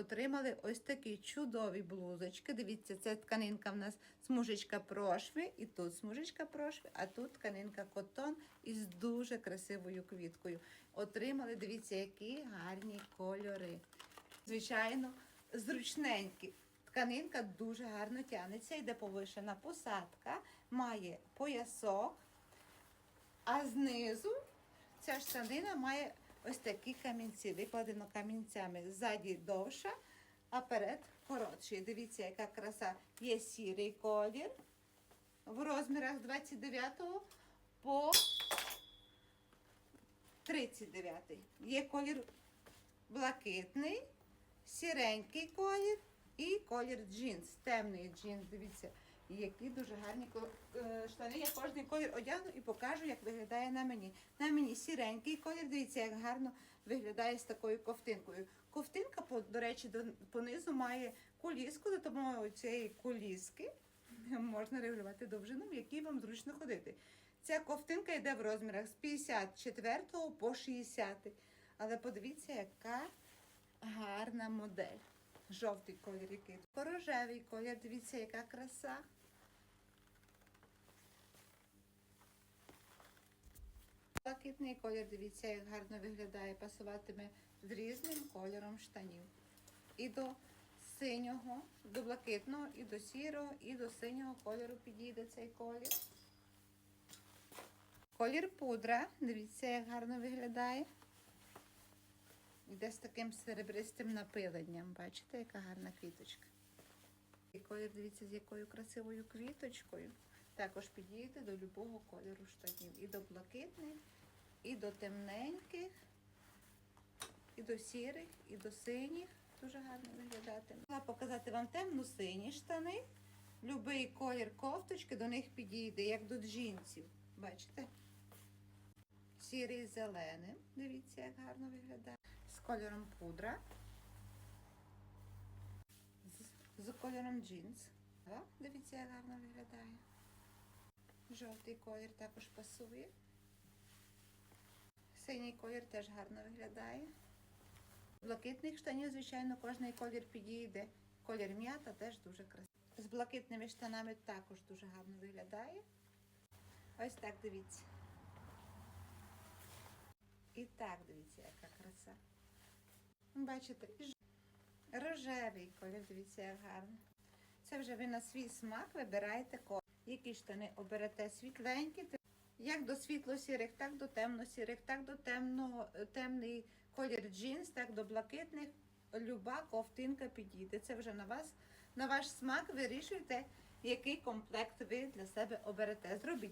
отримали ось такі чудові блузочки. Дивіться, це тканинка в нас смужечка прошви, і тут смужечка прошви, а тут тканинка котон із дуже красивою квіткою. Отримали, дивіться, які гарні кольори. Звичайно, зручненькі. Тканинка дуже гарно тягнеться, йде повишена посадка, має поясок, а знизу ця штанина має ось такі камінці, викладено камінцями. Ззаді довша, а перед коротший. Дивіться, яка краса. Є сірий колір в розмірах з 29 по 39. Є колір блакитний, сіренький колір і колір джинс, темний джинс. Дивіться, які дуже гарні е, штани. Я кожний колір одягну і покажу, як виглядає на мені. На мені сіренький колір. Дивіться, як гарно виглядає з такою ковтинкою. Ковтинка, до речі, понизу має куліску, за допомогою цієї куліски можна регулювати довжину, в якій вам зручно ходити. Ця ковтинка йде в розмірах з 54 по 60. Але подивіться, яка гарна модель. Жовтий колір який. Рожевий колір, дивіться, яка краса. Блакитний колір, дивіться, як гарно виглядає, пасуватиме з різним кольором штанів. І до синього, до блакитного, і до сірого, і до синього кольору підійде цей колір. Колір пудра, дивіться, як гарно виглядає. Іде з таким серебристим напиленням. Бачите, яка гарна квіточка. І колір, дивіться, з якою красивою квіточкою. Також підійде до любого кольору штанів. І до блакитних, і до темненьких, і до сірих, і до синіх. Дуже гарно виглядатиме. Хотіла показати вам темно-сині штани. Любий колір кофточки до них підійде, як до джинсів. Бачите? Сірий з зеленим. Дивіться, як гарно виглядає. З кольором пудра. З, з кольором джинс. Дивіться, як гарно виглядає. Жовтий колір також пасує. Синій колір теж гарно виглядає. Блакитних штанів, звичайно, кожний колір підійде. Колір м'ята теж дуже красивий. З блакитними штанами також дуже гарно виглядає. Ось так дивіться. І так, дивіться, яка краса. Бачите, рожевий колір, дивіться, як гарно. Це вже ви на свій смак вибираєте колір. Які штани оберете світленькі, як до світло-сірих, так до темно-сірих, так до темного, е, темний колір джинс, так до блакитних. Люба ковтинка підійде. Це вже на вас, на ваш смак вирішуйте, який комплект ви для себе оберете. Зробіть